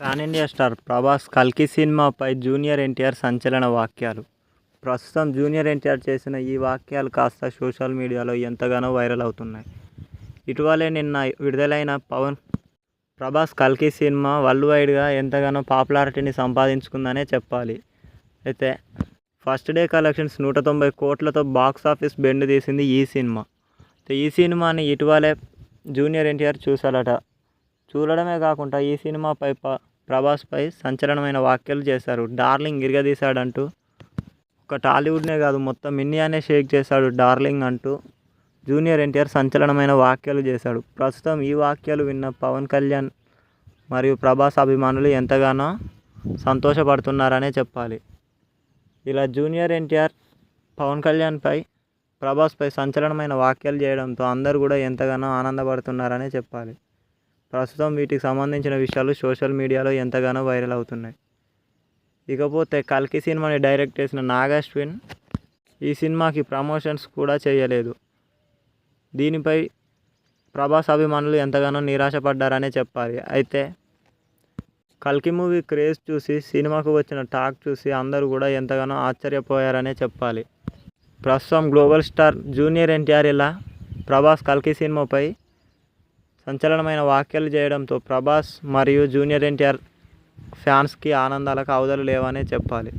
Pan India star Prabhas కల్కి సినిమాపై junior NTR సంచలన వాక్యాలు. ప్రస్తుతం జూనియర్ ఎన్టీఆర్ చేసిన ఈ వాక్యాలు కాస్త సోషల్ మీడియాలో ఎంతగానో వైరల్ అవుతున్నాయి. ఇటీవలే నిన్న విడుదలైన పవన్ ప్రభాస్ కల్కి సినిమా వరల్డ్ వైడ్గా ఎంతగానో పాపులారిటీని సంపాదించుకుందనే చెప్పాలి. అయితే ఫస్ట్ డే కలెక్షన్స్ నూట తొంభై కోట్లతో బాక్స్ ఆఫీస్ బెండ్ తీసింది ఈ సినిమా. ఈ సినిమాని ఇటీవలే జూనియర్ ఎన్టీఆర్ చూసాడట చూడడమే కాకుండా ఈ సినిమాపై ప ప్రభాస్పై సంచలనమైన వ్యాఖ్యలు చేశారు. డార్లింగ్ ఇరగదీశాడంటూ ఒక టాలీవుడ్నే కాదు మొత్తం ఇండియానే షేక్ చేశాడు డార్లింగ్ అంటూ జూనియర్ ఎన్టీఆర్ సంచలనమైన వ్యాఖ్యలు చేశాడు. ప్రస్తుతం ఈ వ్యాఖ్యలు విన్న పవన్ కళ్యాణ్ మరియు ప్రభాస్ అభిమానులు ఎంతగానో సంతోషపడుతున్నారనే చెప్పాలి. ఇలా జూనియర్ ఎన్టీఆర్ పవన్ కళ్యాణ్పై ప్రభాస్పై సంచలనమైన వ్యాఖ్యలు చేయడంతో అందరూ కూడా ఎంతగానో ఆనందపడుతున్నారనే చెప్పాలి. ప్రస్తుతం వీటికి సంబంధించిన విషయాలు సోషల్ మీడియాలో ఎంతగానో వైరల్ అవుతున్నాయి. ఇకపోతే కల్కి సినిమాని డైరెక్ట్ చేసిన నాగాశ్విన్ ఈ సినిమాకి ప్రమోషన్స్ కూడా చేయలేదు. దీనిపై ప్రభాస్ అభిమానులు ఎంతగానో నిరాశపడ్డారనే చెప్పాలి. అయితే కల్కి మూవీ క్రేజ్ చూసి సినిమాకు వచ్చిన టాక్ చూసి అందరూ కూడా ఎంతగానో ఆశ్చర్యపోయారనే చెప్పాలి. ప్రస్తుతం గ్లోబల్ స్టార్ జూనియర్ ఎన్టీఆర్ ఇలా ప్రభాస్ కల్కి సినిమాపై సంచలనమైన వ్యాఖ్యలు చేయడంతో ప్రభాస్ మరియు జూనియర్ ఎన్టీఆర్ ఫ్యాన్స్కి ఆనందాలకు అవధులు లేవనే చెప్పాలి.